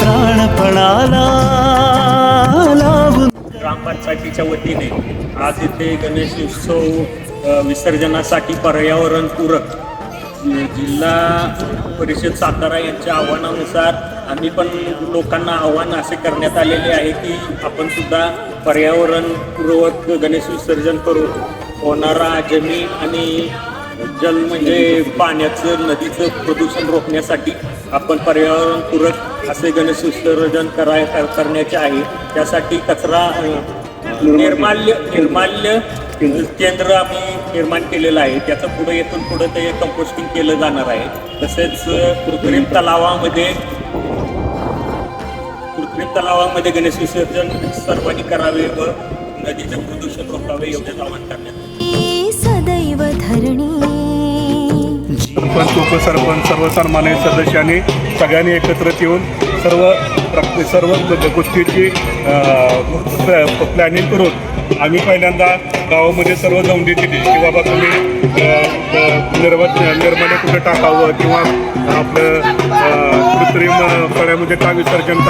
प्राणपणाला ग्रामपंचायतीच्या वतीने आज इथे गणेश उत्सव विसर्जनासाठी पर्यावरणपूरक जिल्हा परिषद सातारा यांच्या आव्हानानुसार आम्ही पण लोकांना आव्हान असे करण्यात आलेले आहे की आपण सुद्धा पर्यावरणपूर्वक गणेश विसर्जन करू. होणारा जमीन आणि जल म्हणजे पाण्याचं नदीचं प्रदूषण रोखण्यासाठी आपण पर्यावरणपूरक असे गणेश विसर्जन कराय करण्याचे आहे. त्यासाठी कचरा निर्माल्य निर्माल्य केंद्र आम्ही निर्माण केलेलं आहे. त्याचं पुढे येथून पुढे ते कंपोस्टिंग केलं जाणार आहे. तसेच कृत्रिम तलावामध्ये कृत्रिम तलावामध्ये गणेश विसर्जन सर्वांनी करावे व नदीचं प्रदूषण रोखावे एवढेच आवाहन करण्यात सदैव धरणी सरपंच उपसरपंच सर्व सन्मान्य सदस्यांनी सगळ्यांनी एकत्रित येऊन सर्व सर्व गोष्टीची प्लॅनिंग करून आम्ही पहिल्यांदा गावामध्ये सर्व दौंडी दिली की बाबा तुम्ही निर्व निर्माण कुठे टाकावं किंवा आपलं कृत्रिम अ, फळ्यामध्ये का विसर्जन